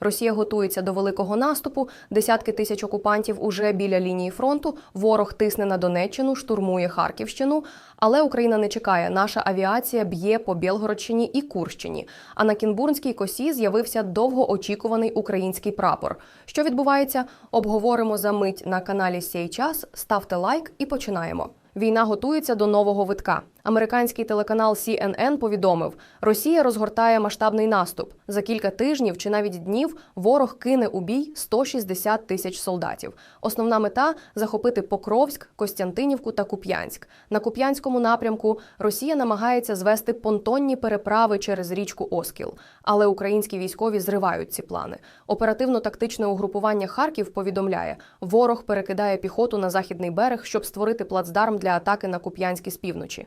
Росія готується до великого наступу. Десятки тисяч окупантів уже біля лінії фронту. Ворог тисне на Донеччину, штурмує Харківщину. Але Україна не чекає. Наша авіація б'є по Білгородщині і Курщині. А на Кінбурнській косі з'явився довгоочікуваний український прапор. Що відбувається? Обговоримо за мить на каналі Сей час. Ставте лайк і починаємо. Війна готується до нового витка. Американський телеканал CNN повідомив, Росія розгортає масштабний наступ. За кілька тижнів чи навіть днів ворог кине у бій 160 тисяч солдатів. Основна мета захопити Покровськ, Костянтинівку та Куп'янськ. На Куп'янському напрямку Росія намагається звести понтонні переправи через річку Оскіл. Але українські військові зривають ці плани. Оперативно-тактичне угрупування Харків повідомляє, ворог перекидає піхоту на західний берег, щоб створити плацдарм для атаки на Куп'янськ з півночі.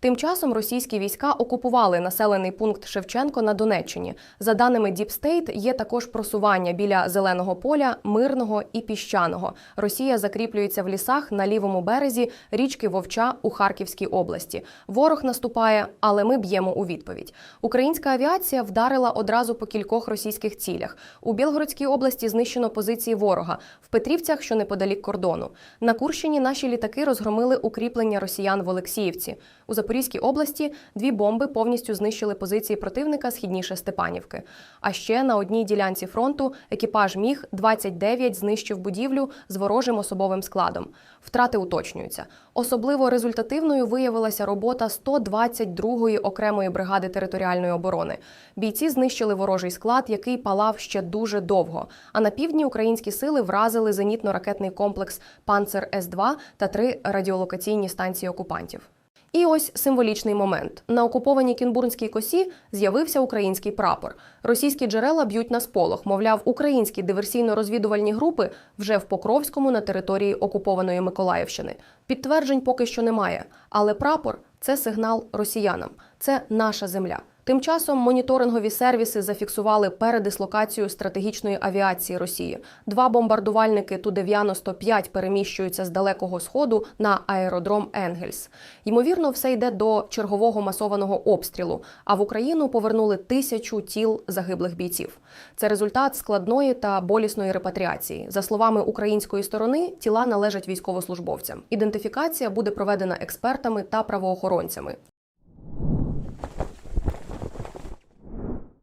Тим часом російські війська окупували населений пункт Шевченко на Донеччині. За даними State, є також просування біля зеленого поля, мирного і піщаного. Росія закріплюється в лісах на лівому березі річки Вовча у Харківській області. Ворог наступає, але ми б'ємо у відповідь. Українська авіація вдарила одразу по кількох російських цілях. У Білгородській області знищено позиції ворога в Петрівцях, що неподалік кордону. На Курщині наші літаки розгромили укріплення росіян в Олексіївці. У Запорізькій області дві бомби повністю знищили позиції противника східніше Степанівки. А ще на одній ділянці фронту екіпаж Міг 29 знищив будівлю з ворожим особовим складом. Втрати уточнюються. Особливо результативною виявилася робота 122-ї окремої бригади територіальної оборони. Бійці знищили ворожий склад, який палав ще дуже довго. А на півдні українські сили вразили зенітно-ракетний комплекс Панцер С-2 та три радіолокаційні станції окупантів. І ось символічний момент. На окупованій Кінбурнській косі з'явився український прапор. Російські джерела б'ють на сполох. Мовляв, українські диверсійно-розвідувальні групи вже в Покровському на території окупованої Миколаївщини. Підтверджень поки що немає. Але прапор це сигнал росіянам. Це наша земля. Тим часом моніторингові сервіси зафіксували передислокацію стратегічної авіації Росії. Два бомбардувальники Ту-95 переміщуються з далекого сходу на аеродром Енгельс. Ймовірно, все йде до чергового масованого обстрілу. А в Україну повернули тисячу тіл загиблих бійців. Це результат складної та болісної репатріації. За словами української сторони, тіла належать військовослужбовцям. Ідентифікація буде проведена експертами та правоохоронцями.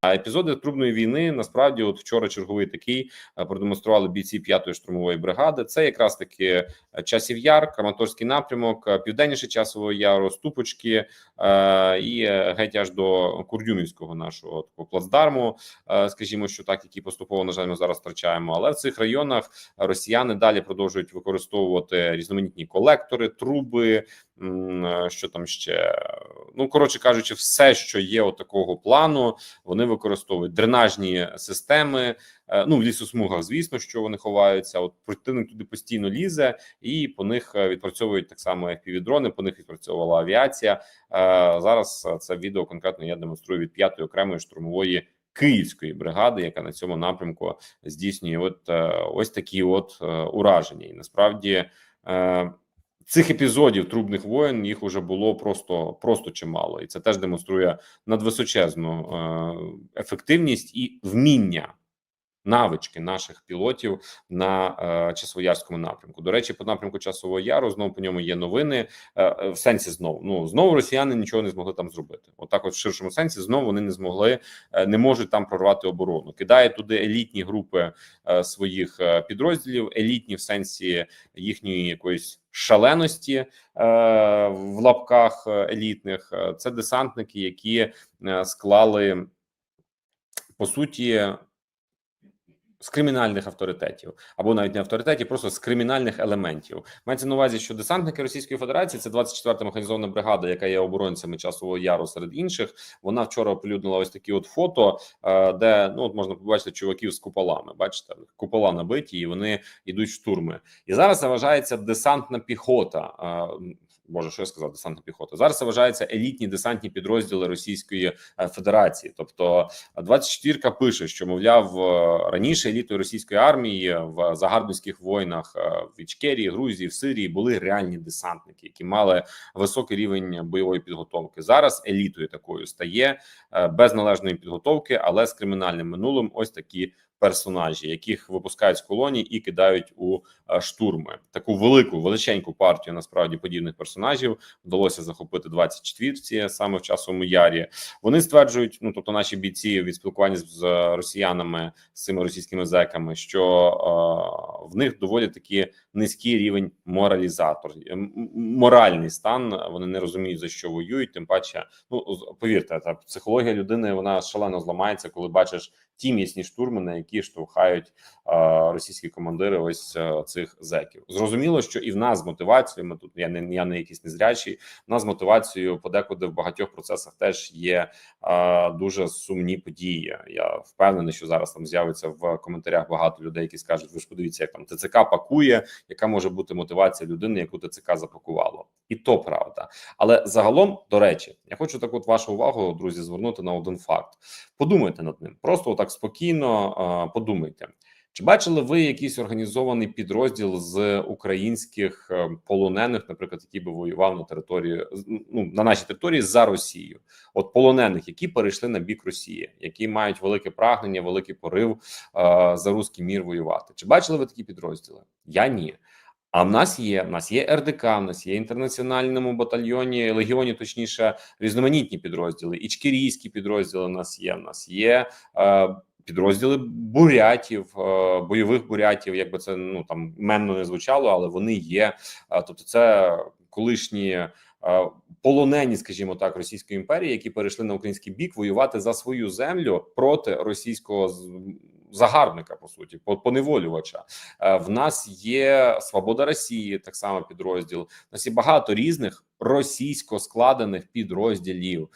А епізоди трубної війни насправді, от вчора черговий такий е, продемонстрували бійці 5-ї штурмової бригади. Це якраз таки е, часів яр, Краматорський напрямок, е, південніше часового яру, ступочки е, і геть аж до Курдюмівського нашого такого плацдарму, е, скажімо, що так, які поступово на жаль ми зараз втрачаємо. Але в цих районах росіяни далі продовжують використовувати різноманітні колектори, труби. Е, Що там ще ну коротше кажучи, все, що є от такого плану, вони використовують дренажні системи. е, Ну в лісосмугах, звісно, що вони ховаються. От противник туди постійно лізе, і по них е, відпрацьовують так само FPV-дрони, По них відпрацьовувала авіація. Е, Зараз е, це відео конкретно я демонструю від п'ятої окремої штурмової. Київської бригади, яка на цьому напрямку здійснює от е, ось такі от е, ураження, і насправді е, цих епізодів трубних воєн їх уже було просто просто чимало, і це теж демонструє надвисочезну е, ефективність і вміння. Навички наших пілотів на е, часовоярському напрямку. До речі, по напрямку часового яру знову по ньому є новини. Е, в сенсі знову ну знову росіяни нічого не змогли там зробити. Отак, от в ширшому сенсі, знову вони не змогли, е, не можуть там прорвати оборону. Кидає туди елітні групи е, своїх е, підрозділів, елітні в сенсі їхньої якоїсь шаленості е, в лапках е, елітних. Е, Це десантники, які склали по суті. З кримінальних авторитетів або навіть не авторитетів, просто з кримінальних елементів мається на увазі, що десантники Російської Федерації це 24-та механізована бригада, яка є оборонцями часового яру серед інших. Вона вчора оприлюднила ось такі от фото, е, де ну от можна побачити чуваків з куполами. Бачите, купола набиті, і вони йдуть штурми. І зараз це вважається десантна піхота. Е, Боже, що я сказав, десантна піхота. Зараз це вважаються елітні десантні підрозділи Російської е, Федерації. Тобто 24-ка пише, що мовляв е, раніше елітою російської армії в загарбницьких воїнах е, в Ічкерії, Грузії, в Сирії були реальні десантники, які мали високий рівень бойової підготовки. Зараз елітою такою стає е, без належної підготовки, але з кримінальним минулим. Ось такі персонажі, яких випускають з колоній і кидають у е, штурми. Таку велику величеньку партію насправді подібних персонажів вдалося захопити 24-ці саме в часовому ярі. Вони стверджують, ну тобто наші бійці від спілкування з росіянами з цими російськими зеками, що е, в них доволі таки низький рівень моралізатор, моральний стан. Вони не розуміють за що воюють. Тим паче, ну повірте, та психологія людини вона шалено зламається, коли бачиш ті міцні штурми, на які штовхають е, російські командири. Ось е, цих зеків. Зрозуміло, що і в нас з мотивацією. Ми тут я не я не якийсь незрячий. В нас мотивацією подекуди в багатьох процесах теж є дуже сумні події. Я впевнений, що зараз там з'явиться в коментарях багато людей, які скажуть: ви ж подивіться, як там ТЦК пакує, яка може бути мотивація людини, яку ТЦК запакувало, і то правда. Але загалом, до речі, я хочу так от вашу увагу, друзі, звернути на один факт. Подумайте над ним, просто отак спокійно подумайте. Чи бачили ви якийсь організований підрозділ з українських е, полонених, наприклад, які би воював на території ну на нашій території за Росію? От полонених, які перейшли на бік Росії, які мають велике прагнення, великий порив е, за руський мір воювати? Чи бачили ви такі підрозділи? Я ні. А в нас є в нас є РДК, в нас є інтернаціональному батальйоні, легіоні, точніше, різноманітні підрозділи, ічкерійські підрозділи. У нас є. В нас є е, підрозділи бурятів, е, бойових бурятів. Якби це ну там мемно не звучало, але вони є. Е, тобто, це колишні. е, Полонені, скажімо так, Російської імперії, які перейшли на український бік воювати за свою землю проти російського загарбника, по суті, по- поневолювача. Е, В нас є Свобода Росії, так само підрозділ. У нас є багато різних російсько складених підрозділів,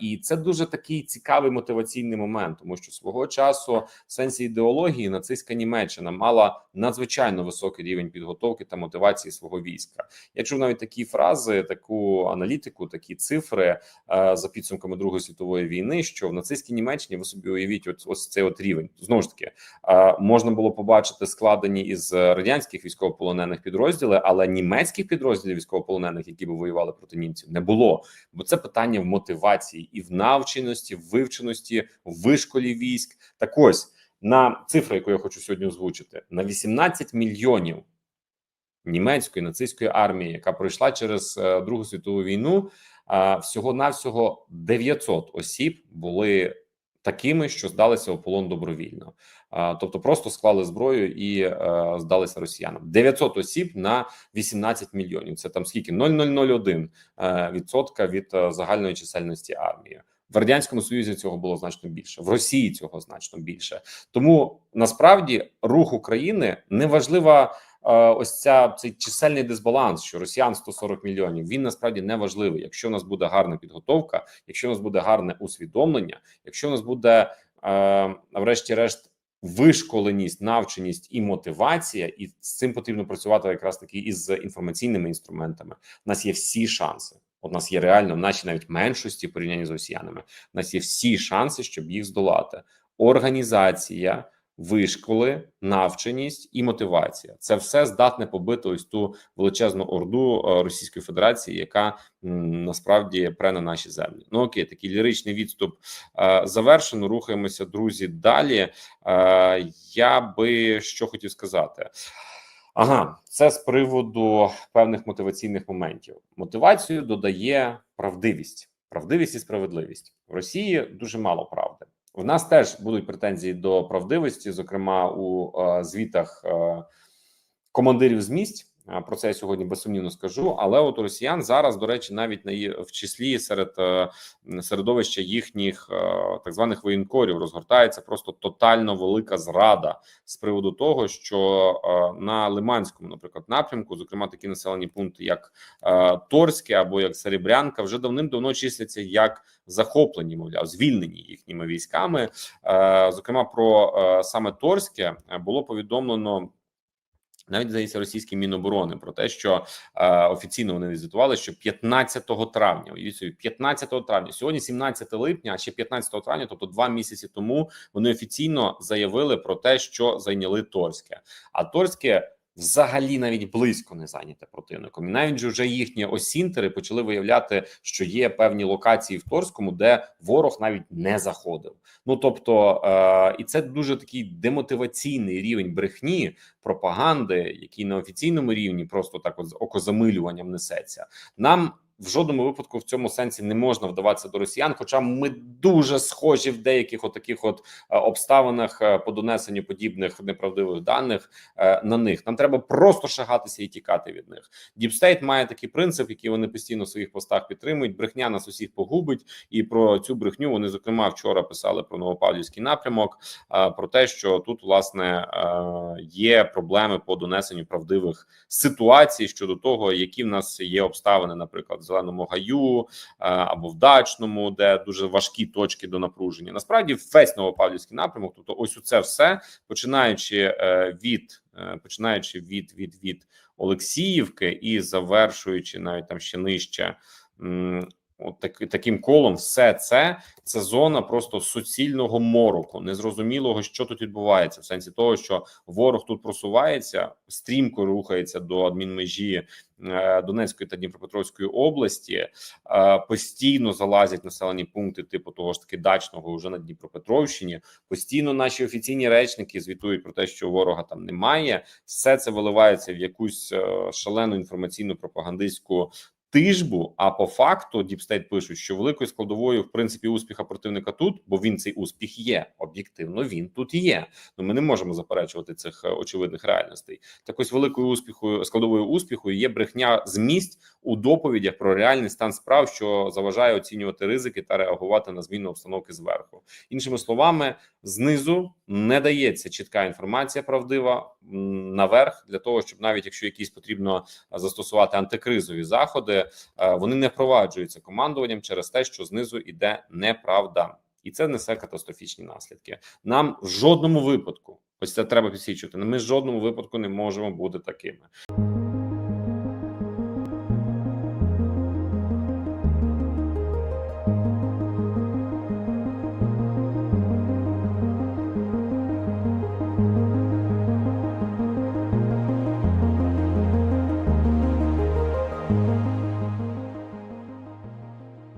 і це дуже такий цікавий мотиваційний момент, тому що свого часу в сенсі ідеології нацистська Німеччина мала надзвичайно високий рівень підготовки та мотивації свого війська. Я чув навіть такі фрази, таку аналітику, такі цифри е, за підсумками Другої світової війни, що в нацистській Німеччині ви собі уявіть, от ось цей от рівень знову ж таки е, можна було побачити складені із радянських військовополонених підрозділи, але німецьких підрозділів військовополонених, які би воювали проти німців, не було. Бо це питання в мотивації і в навченості, в вивченості, в вишколі військ. Так ось на цифру, яку я хочу сьогодні озвучити, на 18 мільйонів німецької нацистської армії, яка пройшла через е, Другу світову війну, всього навсього 900 осіб були такими, що здалися у полон добровільно, тобто просто склали зброю і е, здалися росіянам. 900 осіб на 18 мільйонів. Це там скільки 0,001 е, відсотка від е, загальної чисельності армії. В радянському союзі цього було значно більше, в Росії цього значно більше. Тому насправді рух України неважлива ось ця цей чисельний дисбаланс, що росіян 140 мільйонів. Він насправді не важливий. Якщо у нас буде гарна підготовка, якщо у нас буде гарне усвідомлення, якщо у нас буде е, врешті-решт. Вишколеність, навченість і мотивація, і з цим потрібно працювати якраз таки із інформаційними інструментами. У нас є всі шанси. У нас є реально в нашій навіть меншості порівнянні з росіянами. У нас є всі шанси, щоб їх здолати. Організація, вишколи, навченість і мотивація це все здатне побити ось ту величезну орду е, Російської Федерації, яка насправді пре на наші землі. Ну окей, такий ліричний відступ е, завершено. Рухаємося, друзі. Далі е, я би що хотів сказати. Ага, це з приводу певних мотиваційних моментів. Мотивацію додає правдивість, правдивість і справедливість в Росії. Дуже мало правди. В нас теж будуть претензії до правдивості, зокрема у е, звітах е, командирів з місць. Е, Про це я сьогодні безсумнівно скажу. Але от у росіян зараз, до речі, навіть на в числі серед е, середовища їхніх е, так званих воєнкорів розгортається просто тотально велика зрада з приводу того, що на Лиманському, наприклад, напрямку, зокрема такі населені пункти, як Торське або як Серебрянка, вже давним-давно числяться як захоплені, мовляв, звільнені їхніми військами. Зокрема, про саме Торське було повідомлено. Навіть здається, російські міноборони про те, що е, офіційно вони візитували, що 15 травня, уявіть собі, 15 травня, сьогодні 17 липня, а ще 15 травня, тобто два місяці тому, вони офіційно заявили про те, що зайняли Торське. А Торське взагалі навіть близько не зайняте противником. І навіть же вже їхні осінтери почали виявляти, що є певні локації в Торському, де ворог навіть не заходив. Ну тобто, е, і це дуже такий демотиваційний рівень брехні, пропаганди, який на офіційному рівні просто так от з окозамилюванням несеться. Нам в жодному випадку в цьому сенсі не можна вдаватися до росіян, хоча ми дуже схожі в деяких отаких от е, обставинах е, по донесенню подібних неправдивих даних е, на них. Нам треба просто шагатися і тікати від них. Діпстейт має такий принцип, який вони постійно в своїх постах підтримують. Брехня нас усіх погубить, і про цю брехню вони зокрема вчора писали про Новопавлівський напрямок. Про те, що тут власне є проблеми по донесенню правдивих ситуацій щодо того, які в нас є обставини, наприклад, в зеленому гаю е, або в дачному, де дуже важкі точки до напруження. Насправді, весь Новопавлівський напрямок, тобто ось це все, починаючи е, від е, починаючи від від від Олексіївки і завершуючи навіть там ще нижче. От так, таким колом, все це це зона просто суцільного мороку, незрозумілого, що тут відбувається, в сенсі того, що ворог тут просувається, стрімко рухається до адмінмежі е, Донецької та Дніпропетровської області, е, постійно залазять населені пункти, типу того ж таки дачного, вже на Дніпропетровщині. Постійно наші офіційні речники звітують про те, що ворога там немає. Все це виливається в якусь е, шалену інформаційну пропагандистську тижбу. А по факту Діпстейт пишуть, що великою складовою, в принципі, успіха противника тут, бо він цей успіх є. Об'єктивно він тут є. Ну ми не можемо заперечувати цих е, очевидних реальностей. Так ось великою успіху складовою успіху є брехня з місць у доповідях про реальний стан справ, що заважає оцінювати ризики та реагувати на зміну обстановки зверху. Іншими словами, знизу не дається чітка інформація правдива наверх для того, щоб навіть якщо якісь потрібно застосувати антикризові заходи, е, вони не впроваджуються командуванням через те, що знизу іде неправда, і це несе катастрофічні наслідки. Нам в жодному випадку, ось це треба підсвічувати. Ми в жодному випадку не можемо бути такими.